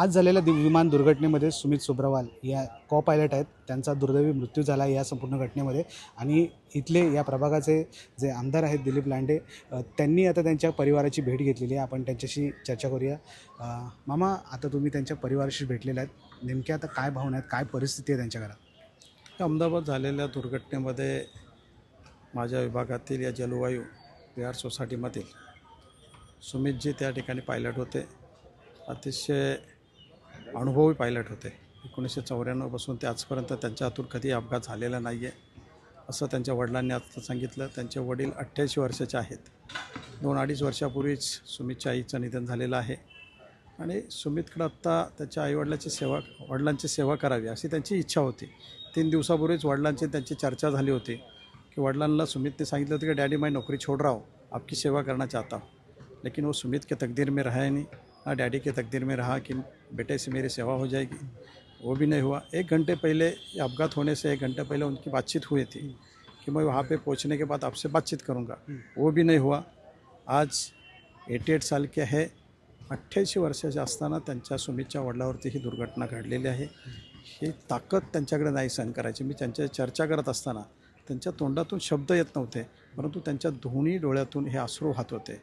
आज झालेल्या दि विमान दुर्घटनेमध्ये सुमित सुब्रवाल या कॉ पायलट आहेत. त्यांचा दुर्दैवी मृत्यू झाला या संपूर्ण घटनेमध्ये. आणि इथले या प्रभागाचे जे आमदार आहेत दिलीप लांडे त्यांनी आता त्यांच्या परिवाराची भेट घेतलेली आहे. आपण त्यांच्याशी चर्चा करूया. मामा आता तुम्ही त्यांच्या परिवाराशी भेटलेल्या आहेत. नेमक्या आता काय भावना आहेत? काय परिस्थिती आहे त्यांच्या घरात? अहमदाबाद झालेल्या दुर्घटनेमध्ये माझ्या विभागातील या जलवायू विहार सोसायटीमधील सुमितजी त्या ठिकाणी पायलट होते. अतिशय अनुभवी पायलट होते. एकोणीसशे चौऱ्याण्णवपासून ते आजपर्यंत त्यांच्या हातून कधी अपघात झालेला नाही आहे असं त्यांच्या वडिलांनी आता सांगितलं. त्यांचे वडील अठ्ठ्याऐंशी वर्षाचे आहेत. दोन अडीच वर्षापूर्वीच सुमितच्या आईचं निधन झालेलं आहे. आणि सुमितकडं आत्ता त्याच्या आईवडिलाची सेवा वडिलांची सेवा करावी अशी त्यांची इच्छा होती. तीन दिवसापूर्वीच वडिलांची त्यांची चर्चा झाली होती की वडिलांना सुमितने सांगितलं होतं की डॅडी माई नोकरी छोड़ राहो आपकी सेवा करना चाहता हूँ लेकिन वो सुमित के तकदीर में रहा नाही नहीं. ना डैडी के तकदीर में रहा कि बेटे से मेरी सेवा हो जाएगी। वो भी नहीं हुआ। एक घंटे पहले अपघात होने से एक घंटे पहले उनकी बातचीत हुई थी कि मैं वहाँ पे पहुँचने के बाद आपसे बातचीत करूँगा। वो भी नहीं हुआ। आज एटी एट साल के आहे अठ्ठ्याऐंशी वर्षाचे असताना त्यांच्या सुमितच्या वडिलावरती ही दुर्घटना घडलेली आहे। ही ताकद त्यांच्याकडे नाही सहन करायची. मी त्यांच्या चर्चा करत असताना त्यांच्या तोंडातून शब्द येत नव्हते परंतु त्यांच्या दोन्ही डोळ्यातून हे अश्रू वाहत होते.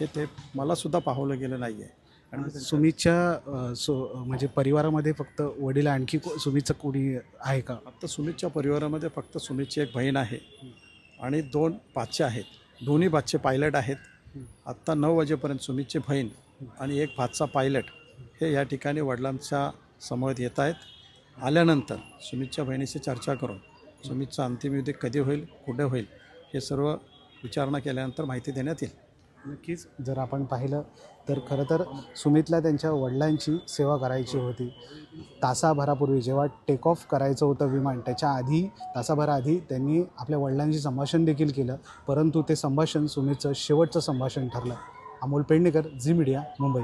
हे ते मलासुद्धा पाहवलं गेलं नाही आहे त्यांच्या- सुमितच्या सो म्हणजे परिवारामध्ये फक्त वडील आणखी को सुमितचं कोणी आहे का? फक्त सुमितच्या परिवारामध्ये फक्त सुमितची एक बहीण आहे आणि दोन बाचे आहेत. दोन्ही बाचे पायलट आहेत. आत्ता नऊ वाजेपर्यंत सुमितची बहीण आणि एक भातचा पायलट हे या ठिकाणी वडिलांच्या समवेत येत आहेत. आल्यानंतर सुमितच्या बहिणीशी चर्चा करून सुमितचा अंतिम विधी कधी होईल कुठे होईल हे सर्व विचारणा केल्यानंतर माहिती देण्यात येईल. नक्कीच जर आपण पाहिलं तर खरं तर सुमितला त्यांच्या वडिलांची सेवा करायची होती. तासाभरापूर्वी जेव्हा टेक ऑफ करायचं होतं विमान त्याच्या आधी तासाभराआधी त्यांनी आपल्या वडिलांशी संभाषण देखील केलं. परंतु ते संभाषण सुमितचं शेवटचं संभाषण ठरलं. अमोल पेडणेकर झी मीडिया मुंबई.